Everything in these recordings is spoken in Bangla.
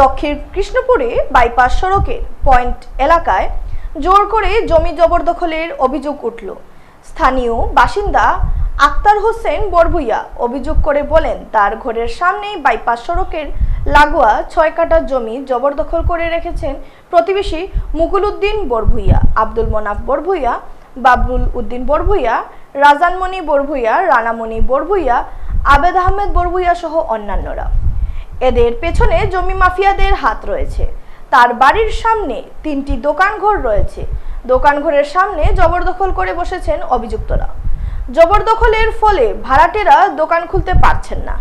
দক্ষিণ কৃষ্ণপুরে বাইপাস সড়কের পয়েন্ট এলাকায় জোর করে জমি জবরদখলের অভিযোগ উঠল। স্থানীয় বাসিন্দা আক্তার হোসেন বরভুইয়া অভিযোগ করে বলেন, তার ঘরের সামনেই বাইপাস সড়কের লাগোয়া ছয় কাটা জমি জবরদখল করে রেখেছেন প্রতিবেশী মুকুল উদ্দিন বরভুইয়া, আব্দুল মনাফ বরভুইয়া, বাবরুল উদ্দিন বরভুইয়া, রাজানমণি বরভুইয়া, রানামণি বরভুইয়া, আবেদ আহমেদ বরভুইয়া সহ অন্যান্যরা। এদের পেছনে জমি মাফিয়াদের হাত রয়েছে। তার বাড়ির সামনে তিনটি দোকানঘর রয়েছে। দোকানঘরের সামনে জবরদখল করে বসেছেন অভিযুক্তরা। জবরদখলের ফলে ভাড়াটেরা দোকান খুলতে পারছেন না।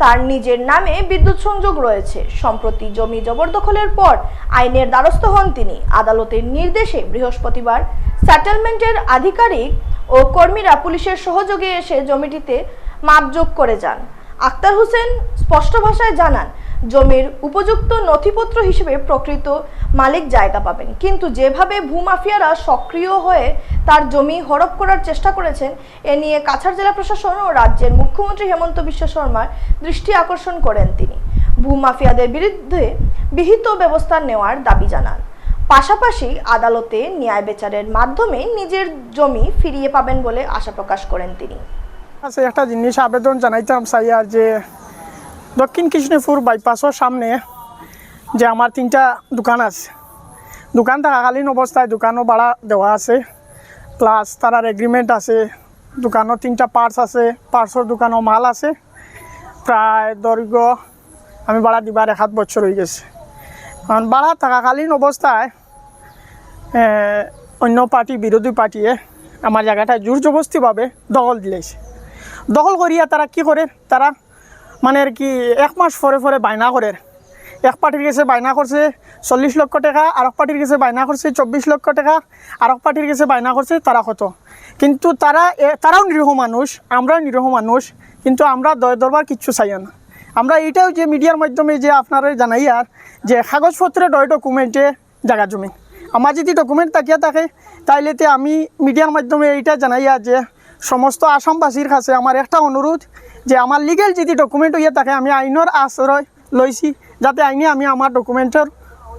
তার নিজের নামে বিদ্যুৎ সংযোগ রয়েছে। সম্প্রতি জমি জবরদখলের পর আইনের দ্বারস্থ হন তিনি। আদালতের নির্দেশে বৃহস্পতিবার সেটেলমেন্টের আধিকারিক ও কর্মীরা পুলিশের সহযোগে এসে জমিটিতে মাপযোগ করে যান। আক্তার হোসেন স্পষ্ট ভাষায় জানান, জমির উপযুক্ত নথিপত্র হিসেবে প্রকৃত মালিক জায়গা পাবেন। কিন্তু যেভাবে ভূমাফিয়ারা সক্রিয় হয়ে তার জমি হড়প করার চেষ্টা করেছেন, এ নিয়ে কাছাড় জেলা প্রশাসন ও রাজ্যের মুখ্যমন্ত্রী হেমন্ত বিশ্ব শর্মার দৃষ্টি আকর্ষণ করেন তিনি। ভূমাফিয়াদের বিরুদ্ধে বিহিত ব্যবস্থা নেওয়ার দাবি জানান। পাশাপাশি আদালতে ন্যায় বিচারের মাধ্যমে নিজের জমি ফিরিয়ে পাবেন বলে আশা প্রকাশ করেন তিনি। আছে একটা জিনিস আবেদন জানাইতাম চাই আর যে দক্ষিণ কৃষ্ণপুর বাইপাসের সামনে যে আমার তিনটা দোকান আছে। দোকান থাকাকালীন অবস্থায় দোকানও ভাড়া দেওয়া আছে। প্লাস তারার এগ্রিমেন্ট আছে দোকানত তিনটা পার্টস আছে পার্টসের দোকানও মাল আছে। প্রায় দৈর্ঘ্য আমি ভাড়া দিবার এক হাত বছর হয়ে গেছে। কারণ ভাড়া থাকাকালীন অবস্থায় অন্য পার্টি, বিরোধী পার্টিয়ে আমার জায়গাটা জোর জবস্তিভাবে দখল দিলেছে। দখল করিয়া তারা কি করে? তারা মানে আর কি এক মাস পরে পরে বায়না করে। এক পার্টির কাছে বায়না করছে চল্লিশ লক্ষ টাকা আর এক পার্টির কাছে বায়না করছে চব্বিশ লক্ষ টাকা আর এক পার্টির কাছে বায়না করছে তারা কত? কিন্তু তারা তারাও নিরীহ মানুষ, আমরাও নিরীহ মানুষ, কিন্তু আমরা দয় দরবার কিচ্ছু চাই না। আমরা এইটাও যে মিডিয়ার মাধ্যমে যে আপনারা জানাই আর, যে কাগজপত্রে ডয় ডকুমেন্টে জায়গা জমি। আমার যদি ডকুমেন্ট তাকিয়ে থাকে তাইলে তে আমি মিডিয়ার মাধ্যমে এইটা জানাই আর যে সমস্ত আসামবাসীর কাছে আমার একটা অনুরোধ যে আমার লিগেল যদি ডকুমেন্ট হইয়া থাকে আমি আইনের আশ্রয় লইছি যাতে আইনে আমি আমার ডকুমেন্টের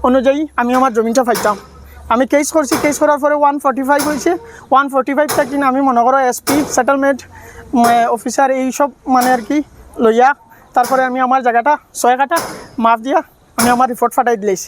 অনুযায়ী আমি আমার জমিটা পাইতাম। আমি কেস করছি কেস করার পরে ওয়ান ফর্টি ফাইভ হয়েছে ওয়ান ফর্টি ফাইভ থাকি আমি মনে করো এসপি সেটেলমেন্ট অফিসার এইসব মানে আর কি লইয়া, তারপরে আমি আমার জায়গাটা, ছয় কাটা মাপ দিয়া আমি আমার রিপোর্ট ফাটাই দিলেছি